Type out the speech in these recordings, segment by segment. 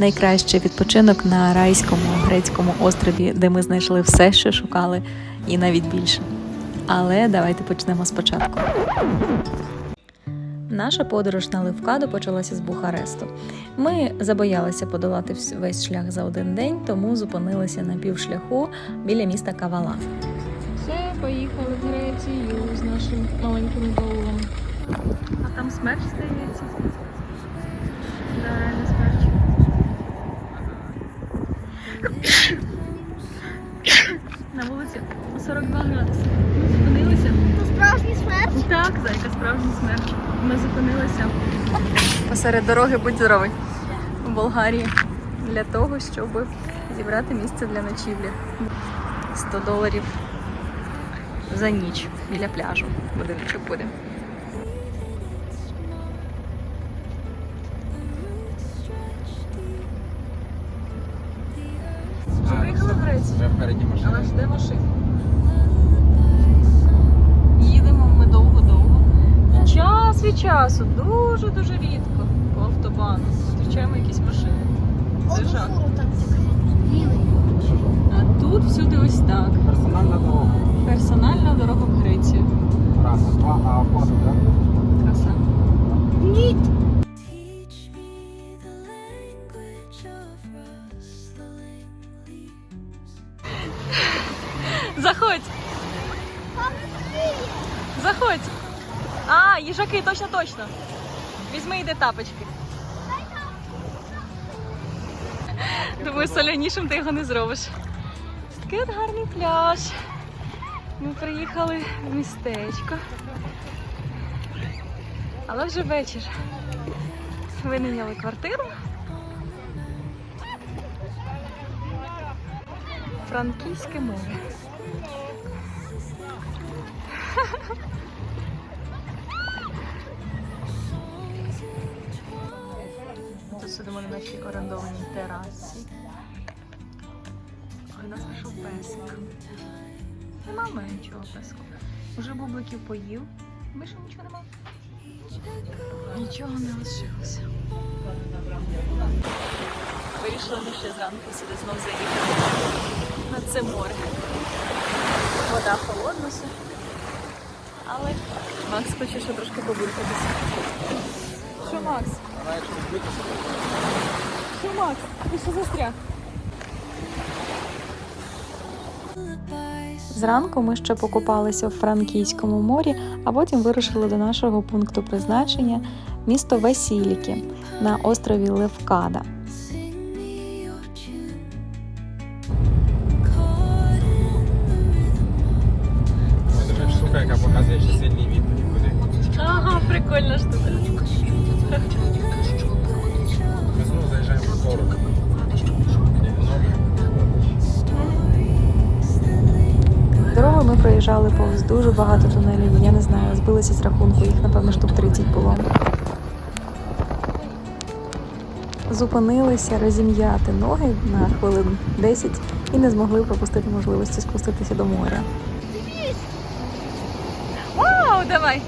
найкращий відпочинок на райському грецькому острові, де ми знайшли все, що шукали, і навіть більше. Але давайте почнемо спочатку. Наша подорож на Левкаду почалася з Бухаресту. Ми забоялися подолати весь шлях за один день, тому зупинилися на півшляху біля міста Кавала. Все, поїхали в Грецію з нашим маленьким долом. А там смерть здається. Посеред дороги, будь здоровий, у Болгарії для того, щоб зібрати місце для ночівлі. 100 доларів за ніч біля пляжу. Будиночок буде. Приїхали в Грецію? Вже впереді машина. Але ж де машина? Їдемо ми довго-довго. Час від часу, дуже-дуже рідко по зустрічаємо якісь машини. Це жах. фуру так білий. А тут всюди ось так. Персональна дорога. Персональна дорога в Грецію. Раз, два, а фото, так? Краса. Ні. Заходь! Заходь! А, їжаки, точно, точно. Візьми йде тапочки. Думаю, солянішим ти його не зробиш. Такий от гарний пляж. Ми приїхали в містечко. Але вже вечір. Винайняли квартиру. Франківське море. Тут сидимо на нашій орендованій терасі. Нас пішов песик. Нема в мене нічого песику. Уже бубликів поїв. Більше нічого нема. Нічого не лишилося. Вирішила ми ще зранку сюди знов заїхати. На це море. Вода холодна. Але Макс хоче ще трошки побуркатися. Що, Макс? Що, Макс? Ти що застряг? Зранку ми ще покупалися в Франківському морі, а потім вирушили до нашого пункту призначення місто Васіліки на острові Левкада. Проїжджали повз дуже багато тунелів. Я не знаю, збилися з рахунку, їх напевно штук 30 було. Зупинилися розім'яти ноги на хвилин 10 і не змогли пропустити можливості спуститися до моря. Вау, давай!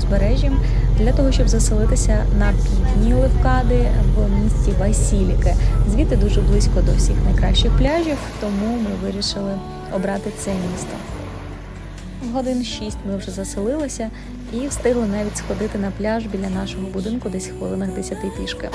Узбережжям для того, щоб заселитися на півдні Левкади в місті Васіліки. Звідти дуже близько до всіх найкращих пляжів, тому ми вирішили обрати це місто. Годин шість ми вже заселилися і встигли навіть сходити на пляж біля нашого будинку десь хвилинах 10 пішки.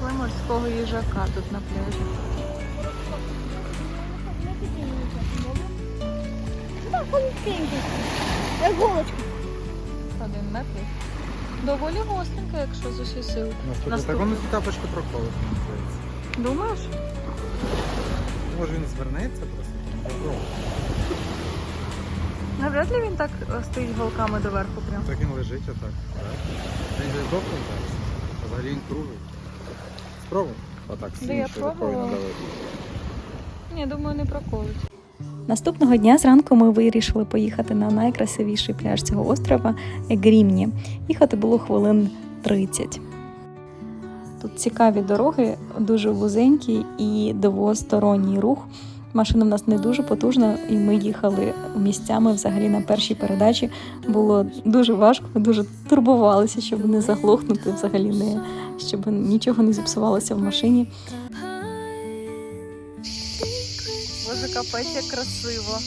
Морського їжака тут на пляжі. Один метр. Доволі гостренька, якщо з усі сили. Наступне. Так воно ці тапочки проколить, мені здається. Думаєш? Може він звернеться просто? Навряд ли він так стоїть голками доверху прям. Так він лежить отак. Так. Він же довго зараз. Взагалі він круглий. Спробуй. Отак Да я рукою пробувала. надавити. Ні, думаю, не проколить. Наступного дня зранку ми вирішили поїхати на найкрасивіший пляж цього острова Грімні. Їхати було хвилин 30. Тут цікаві дороги, дуже вузенькі і двосторонній рух. Машина в нас не дуже потужна, і ми їхали місцями взагалі на першій передачі. Було дуже важко, ми дуже турбувалися, щоб не заглохнути, взагалі не щоб нічого не зіпсувалося в машині. Боже, капець, як красиво.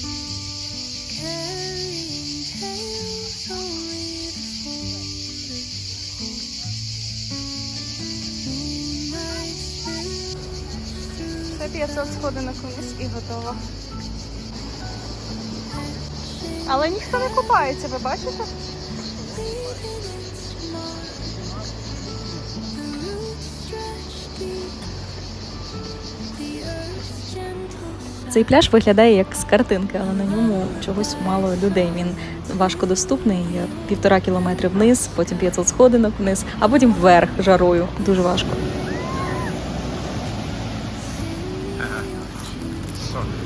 Це 500 сходинок вниз і готово. Але ніхто не купається, ви бачите? Цей пляж виглядає як з картинки, але на ньому чогось мало людей. Він важко доступний. Півтора кілометри вниз, потім 500 сходинок вниз, а потім вверх жарою. Дуже важко.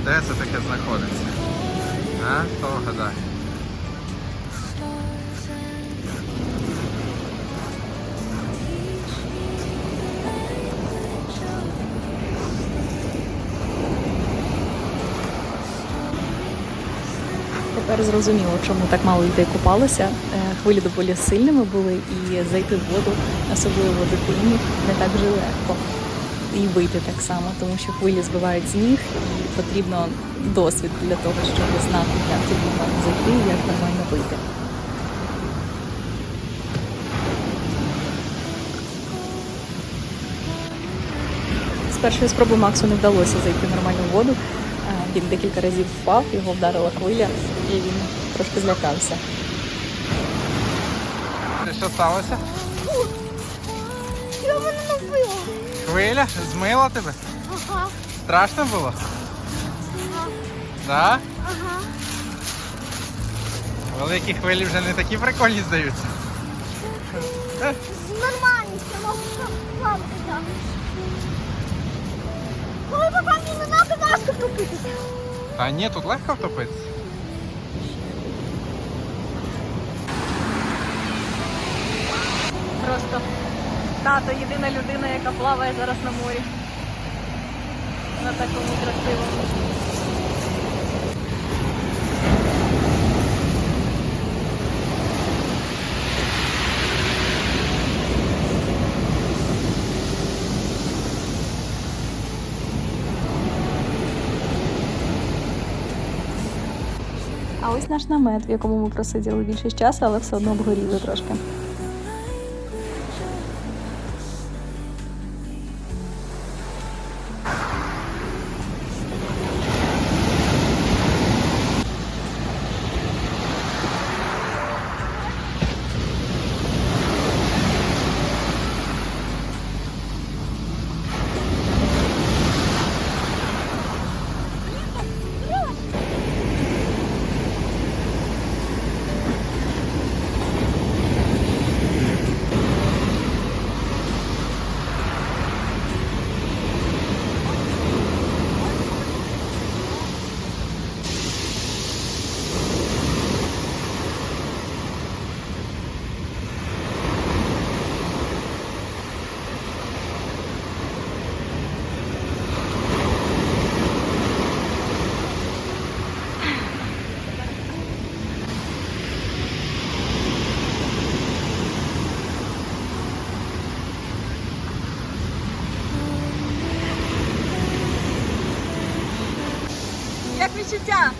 Де це таке знаходиться? А? Хто гадає? Тепер зрозуміло, чому так мало людей купалося. Е, Хвилі доволі сильними були, і зайти в воду, особливо дитині, не так вже легко. І вийти так само, тому що хвилі збивають з ніг, і потрібно досвід для того, щоб знати, як тут нормально зайти і як нормально вийти. З першої спроби Максу не вдалося зайти в нормальну воду. Він декілька разів впав, його вдарила хвиля, і він трошки злякався. Що сталося? Що мене набило? Хвиля? Змила тебе? Ага, Страшно було? ага, Так? ага. Великі хвилі вже не такі прикольні здаються. Нормально, все, можу плавати. Коли попав не надо важко втопитися. Та ні, тут легко втопитися. Просто тато єдина людина, яка плаває зараз на морі. На такому красивому. Наш намет, в якому ми просиділи більшість часу, але все одно обгоріли трошки. Відчуття?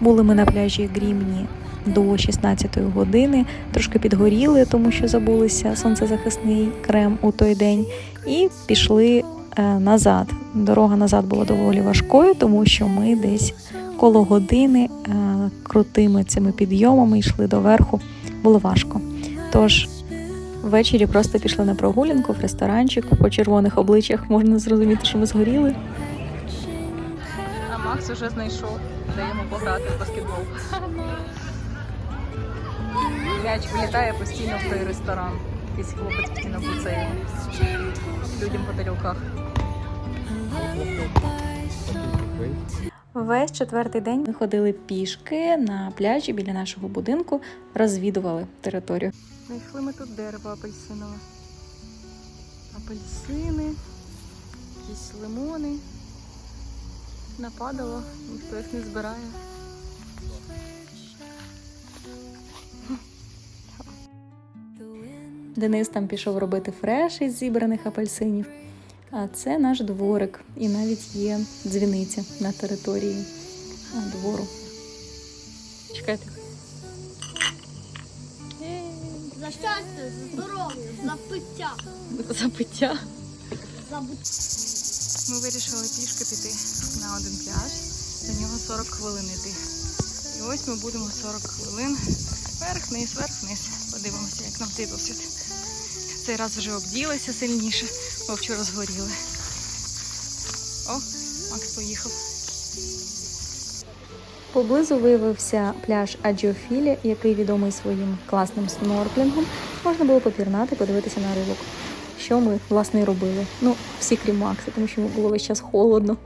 Були ми на пляжі Грімні до 16 години. Трошки підгоріли, тому що забулися сонцезахисний крем у той день, і пішли е, назад. Дорога назад була доволі важкою, тому що ми десь коло години е, крутими цими підйомами йшли до верху. Було важко. Тож ввечері просто пішли на прогулянку в ресторанчик. По червоних обличчях можна зрозуміти, що ми згоріли. А Макс уже знайшов, де йому пограти в баскетбол. М'яч вилітає постійно в той ресторан. Якийсь хлопець постійно буцеє людям по тарілках. Весь четвертий день ми ходили пішки на пляжі біля нашого будинку, розвідували територію. Знайшли ми тут дерево апельсинове. Апельсини, якісь лимони. Нападало, ніхто їх не збирає. Денис там пішов робити фреш із зібраних апельсинів. А це наш дворик, і навіть є дзвіниця на території двору. Чекайте. Здоров'я, за пиття, За пиття. Ми вирішили пішки піти на один пляж. До нього 40 хвилин йти. І ось ми будемо 40 хвилин. Вверх-вниз, вверх-вниз. Подивимося, як нам цей досвід. Цей раз вже обділися сильніше, бо вчора згоріли. О, Макс поїхав. Поблизу виявився пляж Аджіофілі, який відомий своїм класним снорклінгом. Можна було попірнати, подивитися на рибок. Що ми власне і робили? Ну, всі крім Макса, тому що йому було весь час холодно.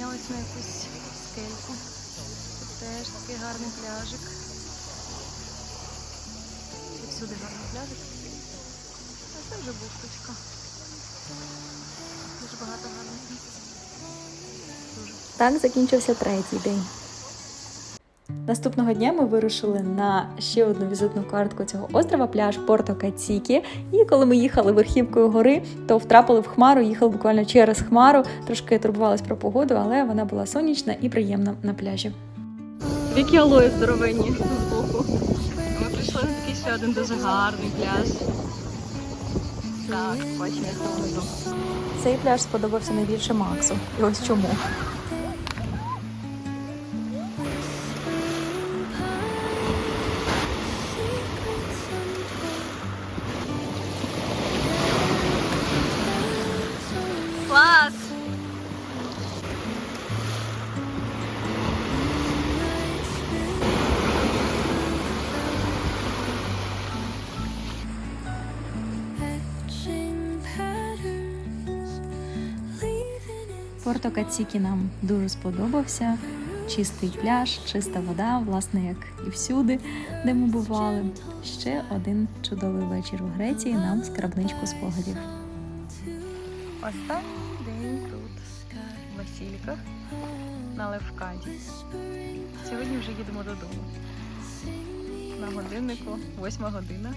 Піднялись на якусь скельку. Тут теж такий гарний пляжик. І всюди гарний пляжик. А це вже бухточка. Дуже багато гарних місць. Так закінчився третій день. Наступного дня ми вирушили на ще одну візитну картку цього острова, пляж Порто Кацікі. І коли ми їхали верхівкою гори, то втрапили в хмару, їхали буквально через хмару. Трошки турбувались про погоду, але вона була сонячна і приємна на пляжі. Які алої здоровенні з боку. Ми прийшли на такий ще один дуже гарний пляж. Так, бачимо, як там. Цей пляж сподобався найбільше Максу. І ось чому. Порто Кацікі нам дуже сподобався. Чистий пляж, чиста вода, власне, як і всюди, де ми бували. Ще один чудовий вечір у Греції нам скрабничку спогадів. Останній день тут, в Васильках, на Левкаді. Сьогодні вже їдемо додому. На годиннику, восьма година.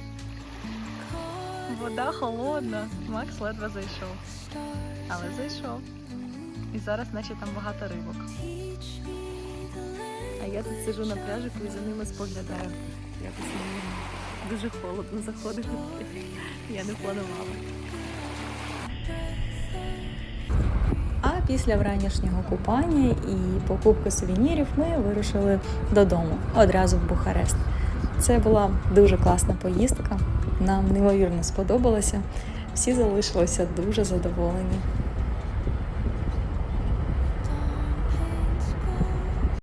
Вода холодна, Макс ледве зайшов. Але зайшов. І зараз наче там багато рибок. А я тут сижу на пляжику і за ними споглядаю. Якось мені дуже холодно заходити. Я не планувала. А після вранішнього купання і покупки сувенірів ми вирушили додому одразу в Бухарест. Це була дуже класна поїздка. Нам неймовірно сподобалося. Всі залишилися дуже задоволені.